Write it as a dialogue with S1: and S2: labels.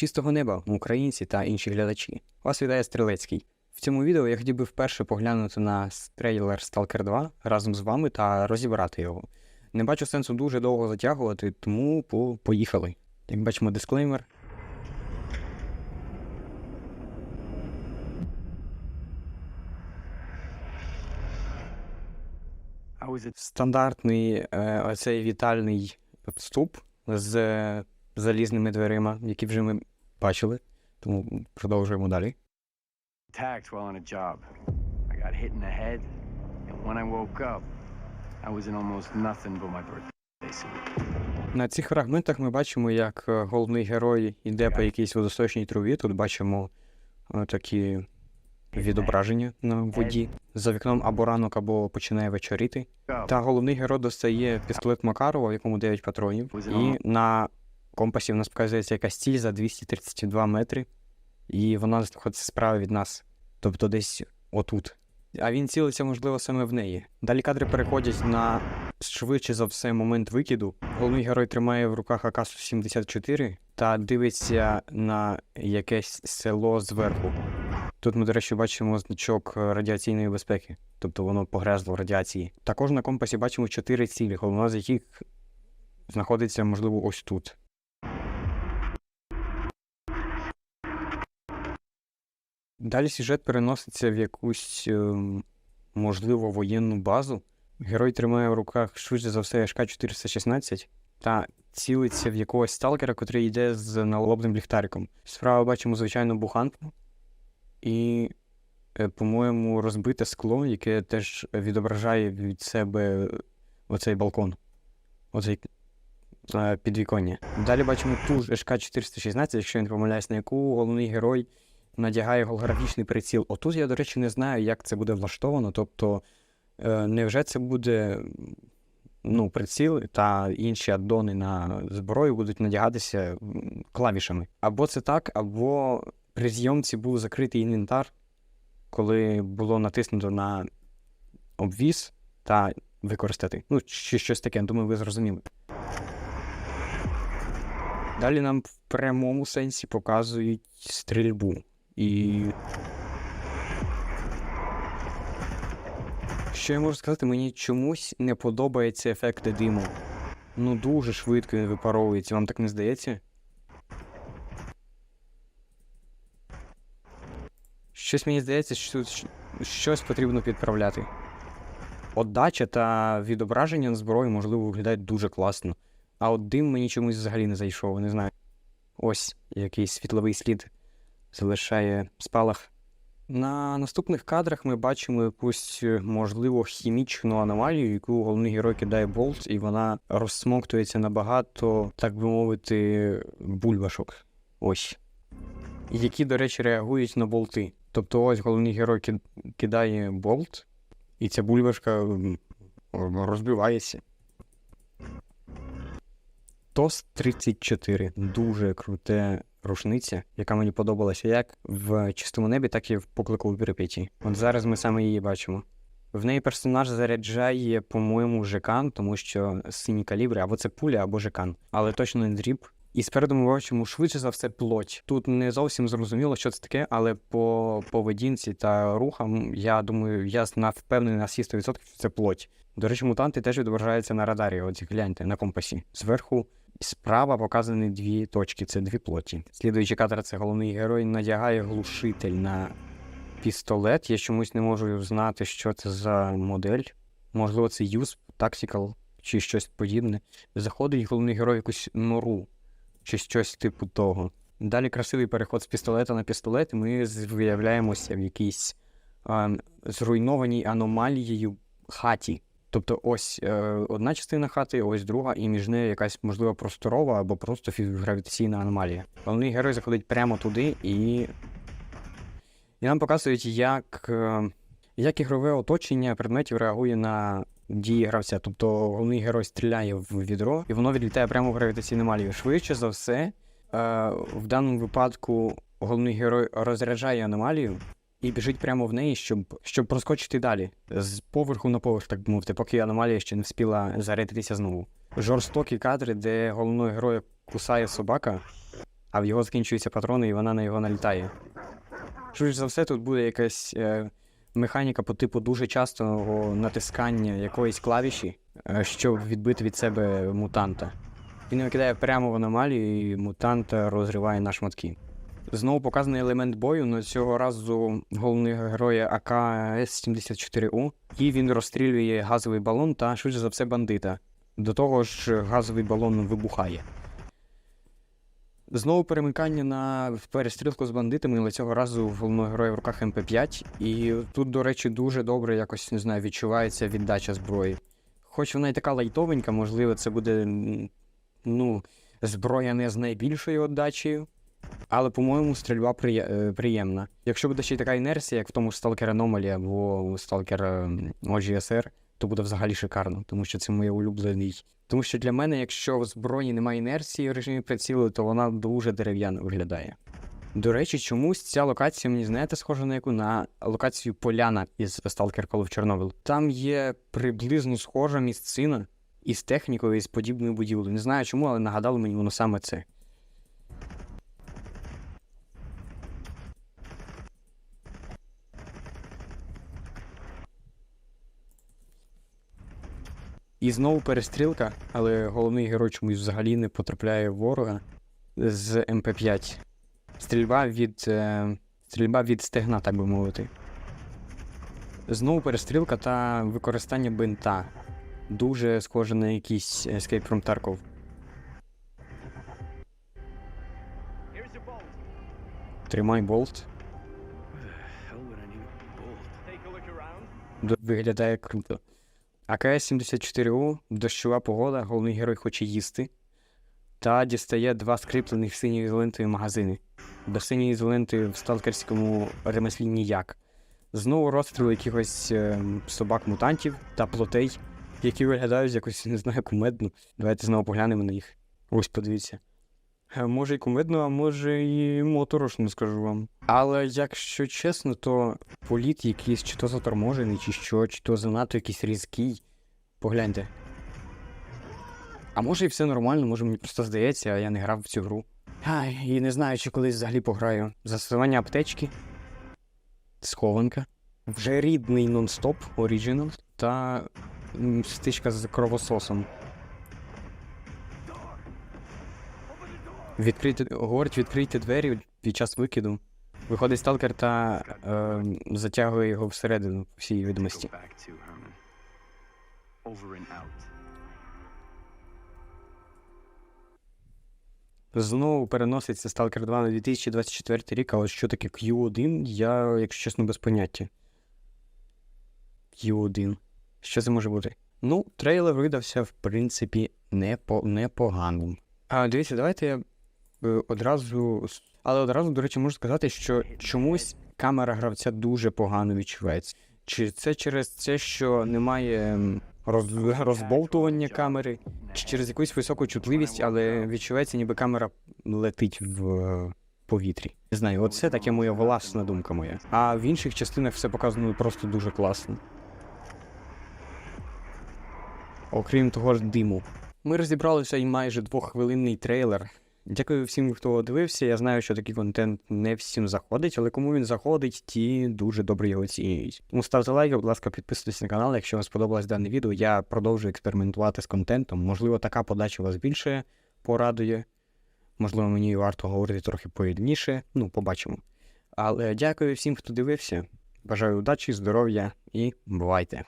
S1: Чистого неба, українці та інші глядачі. Вас вітає Стрілецький. В цьому відео я хотів би вперше поглянути на трейлер Stalker 2 разом з вами та розібрати його. Не бачу сенсу дуже довго затягувати, тому по- поїхали. Як бачимо, дисклеймер. Стандартний е, оцей вітальний вступ з е, залізними дверима, які вже ми бачили. Тому продовжуємо далі.
S2: attacked while on a job. I got hit in the head, and when I woke up, I was in almost nothing but my birthday suit.
S1: На цих фрагментах ми бачимо, як е, головний герой йде по якійсь водосточній трубі. Тут бачимо е, такі відображення на воді. За вікном або ранок, або починає вечоріти. Та головний герой достає пістолет Макарова, в якому 9 патронів. І на компасі в нас показується якась ціль за 232 метри. І вона знаходиться справа від нас. Тобто десь отут. А він цілиться, можливо, саме в неї. Далі кадри переходять на швидше за все момент викиду. Головний герой тримає в руках АК-74 та дивиться на якесь село зверху. Тут ми, до речі, бачимо значок е, радіаційної безпеки, тобто воно погрезло в радіації. Також на компасі бачимо чотири цілі, головна з яких знаходиться, можливо, ось тут. Далі сюжет переноситься в якусь, ем, можливо, воєнну базу. Герой тримає в руках швидше за все ШК-416 та цілиться в якогось сталкера, котрий йде з налобним ліхтариком. Справа бачимо звичайну буханку і, е, по-моєму, розбите скло, яке теж відображає від себе оцей балкон, оцей е, підвіконня. Далі бачимо ту ж ШК-416, якщо я не помиляюсь, на яку головний герой надягає голографічний приціл. Отут я, до речі, не знаю, як це буде влаштовано. Тобто, е, невже це буде ну, приціл та інші аддони на зброю будуть надягатися клавішами. Або це так, або при зйомці був закритий інвентар, коли було натиснуто на обвіз та використати. Ну, чи щось таке, думаю, ви зрозуміли. Далі нам в прямому сенсі показують стрільбу. І. Що я можу сказати, мені чомусь не подобаються ефекти диму. Ну, дуже швидко він випаровується, вам так не здається? Щось мені здається, що тут щось потрібно підправляти. Отдача та відображення на зброї, можливо, виглядають дуже класно. А от дим мені чомусь взагалі не зайшов, не знаю. Ось якийсь світловий слід залишає спалах. На наступних кадрах ми бачимо якусь, е, можливо, хімічну аномалію, яку головний герой кидає болт, і вона розсмоктується на багато, так би мовити, бульбашок. Ось. Які, до речі, реагують на болти. Тобто, ось головний герой кидає болт, і ця бульбашка розбивається. ТОС 34 дуже круте рушниця, яка мені подобалася як в чистому небі, так і в поклику у Прип'яті. От зараз ми саме її бачимо. В неї персонаж заряджає, по-моєму, жекан, тому що сині калібри, або це пуля, або жекан, але точно не дріб. І спереду ми бачимо швидше за все плоть. Тут не зовсім зрозуміло, що це таке, але по поведінці та рухам, я думаю, я впевнений на всі 100%, що це плоть. До речі, мутанти теж відображаються на радарі. От гляньте на компасі. Зверху справа показані дві точки, це дві плоті. Слідуючий кадр це головний герой надягає глушитель на пістолет. Я чомусь не можу знати, що це за модель. Можливо, це USP, Tactical чи щось подібне. Заходить головний герой в якусь нору, чи щось типу того. Далі красивий переход з пістолета на пістолет, ми виявляємося в якійсь а, зруйнованій аномалією хаті. Тобто ось е, одна частина хати, ось друга, і між нею якась, можливо, просторова або просто фі- гравітаційна аномалія. Головний герой заходить прямо туди і. І нам показують, як, е, як ігрове оточення предметів реагує на дії гравця. Тобто головний герой стріляє в відро, і воно відлітає прямо в гравітаційну аномалію. Швидше за все, е, в даному випадку головний герой розряджає аномалію, і біжить прямо в неї, щоб, щоб проскочити далі. З поверху на поверх, так би мовити, поки аномалія ще не вспіла зарядитися знову. Жорстокі кадри, де головного героя кусає собака. а в його закінчуються патрони, і вона на його налітає. Швидше за все, тут буде якась е, механіка по типу дуже частого натискання якоїсь клавіші, е, щоб відбити від себе мутанта. Він викидає прямо в аномалію, і мутант розриває на шматки. Знову показаний елемент бою, але цього разу головного героя АК С-74У, і він розстрілює газовий балон та швидше за все бандита. До того ж, газовий балон вибухає. Знову перемикання на перестрілку з бандитами, але цього разу головного героя в руках МП5. І тут, до речі, дуже добре якось не знаю, відчувається віддача зброї. Хоч вона і така лайтовенька, можливо, це буде ну, зброя не з найбільшою віддачею. Але, по-моєму, стрільба приє- е, приємна. Якщо буде ще й така інерція, як в тому Stalker Anomaly або Stalker OGSR, то буде взагалі шикарно, тому що це моє улюблений. Тому що для мене, якщо в зброї немає інерції в режимі прицілу, то вона дуже дерев'яно виглядає. До речі, чомусь ця локація, мені знаєте, схожа на яку на локацію Поляна із Stalker Call of Chernobyl. Там є приблизно схожа місцина із технікою, і з подібною будівлею. Не знаю чому, але нагадало мені воно саме це. І знову перестрілка, але головний герой чомусь взагалі не потрапляє в ворога з МП5. Стрільба від. Е, стрільба від стегна, так би мовити. Знову перестрілка та використання бинта. Дуже схоже на якийсь Escape from Tarkov. Тримай болт. Виглядає круто. АКС-74У, дощова погода, головний герой хоче їсти. Та дістає два скріплених синьою ізолентою магазини. До синьої ізоленти в сталкерському ремеслі ніяк. Знову розстріл якихось е, собак-мутантів та плотей, які виглядають якось, не знаю, кумедно. Давайте знову поглянемо на їх. Ось подивіться. Е, Може і кумедно, а може і моторошно, скажу вам. Але якщо чесно, то політ якийсь чи то заторможений, чи що, чи то занадто якийсь різкий. Погляньте. А може і все нормально, може мені просто здається, а я не грав в цю гру. Ай, і не знаю, чи колись взагалі пограю. Застосування аптечки. Схованка. Вже рідний нон-стоп, оригінал. Та стичка з кровососом. Відкрийте, говорить, відкрийте двері під час викиду. Виходить сталкер та е, затягує його всередину всій відомості.
S2: out.
S1: Знову переноситься Stalker 2 на 2024 рік, але що таке Q1, я, якщо чесно, без поняття. Q1. Що це може бути? Ну, трейлер видався, в принципі, непо, непоганим. А дивіться, давайте я одразу. Але одразу, до речі, можу сказати, що чомусь камера гравця дуже погано відчувається. Чи це через те, що немає ем, роз, розбовтування камери, чи через якусь високу чутливість, але відчувається, ніби камера летить в е, повітрі. Не знаю, оце таке моя власна думка моя. А в інших частинах все показано просто дуже класно. Окрім того ж диму. Ми розібралися і майже двоххвилинний трейлер. Дякую всім, хто дивився. Я знаю, що такий контент не всім заходить, але кому він заходить, ті дуже добре його оцінюють. Тому ставте лайки, будь ласка, підписуйтесь на канал. Якщо вам сподобалось дане відео, я продовжую експериментувати з контентом. Можливо, така подача вас більше порадує. Можливо, мені варто говорити трохи повільніше. Ну, побачимо. Але дякую всім, хто дивився. Бажаю удачі, здоров'я і бувайте!